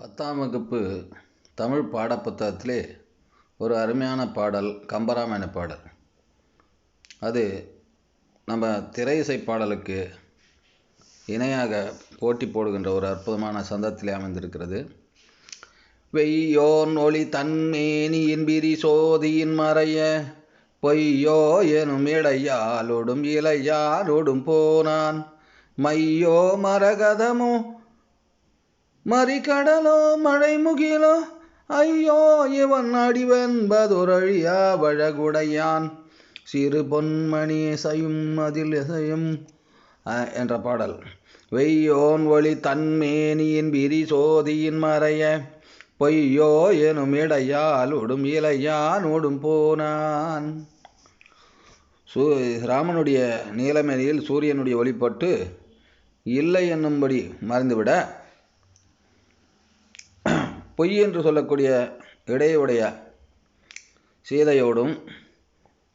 பத்தாம் வகுப்பு தமிழ் பாடப்புத்தகத்திலே ஒரு அருமையான பாடல் கம்பராமாயண பாடல். அது நம்ம திரை இசை பாடலுக்கு இணையாக போட்டி போடுகின்ற ஒரு அற்புதமான சந்தத்திலே அமைந்திருக்கிறது. வெய்யோன் ஒளி தன்மேனியின் பிரி சோதியின் மறைய பொய்யோ எனும் இடையாலோடும் இளையாரோடும் போனான். மையோ மரகதமோ மறிகடலோ மழை முகிலோ ஐயோ இவன் அடிவென்பதொரழியா வழகுடையான். சிறு பொன்மணி இசையும் அதில் இசையும் என்ற பாடல். வெய்யோன் ஒளி தன்மேனியின் விரிசோதியின் மறைய பொய்யோ எனும் இடையால் உடும் இலையான் உடும் போனான். சூ ராமனுடைய நீலமேனியில் சூரியனுடைய ஒளிப்பட்டு இல்லை என்னும்படி மறைந்துவிட பொய் என்று சொல்லக்கூடிய இடையுடைய சீதையோடும்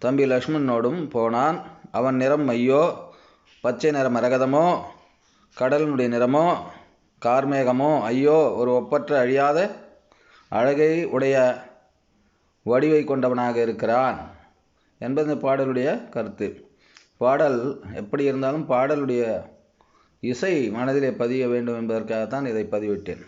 தம்பி லக்ஷ்மணனோடும் போனான். அவன் நிறம் மையோ பச்சை நிற மரகதமோ கடலினுடைய நிறமோ கார்மேகமோ ஐயோ ஒரு ஒப்பற்ற அழியாத அழகை உடைய வடிவை கொண்டவனாக இருக்கிறான் என்பது இந்த பாடலுடைய கருத்து. பாடல் எப்படி இருந்தாலும் பாடலுடைய இசை மனதிலே பதிய வேண்டும் என்பதற்காகத்தான் இதை பதிவிட்டேன்.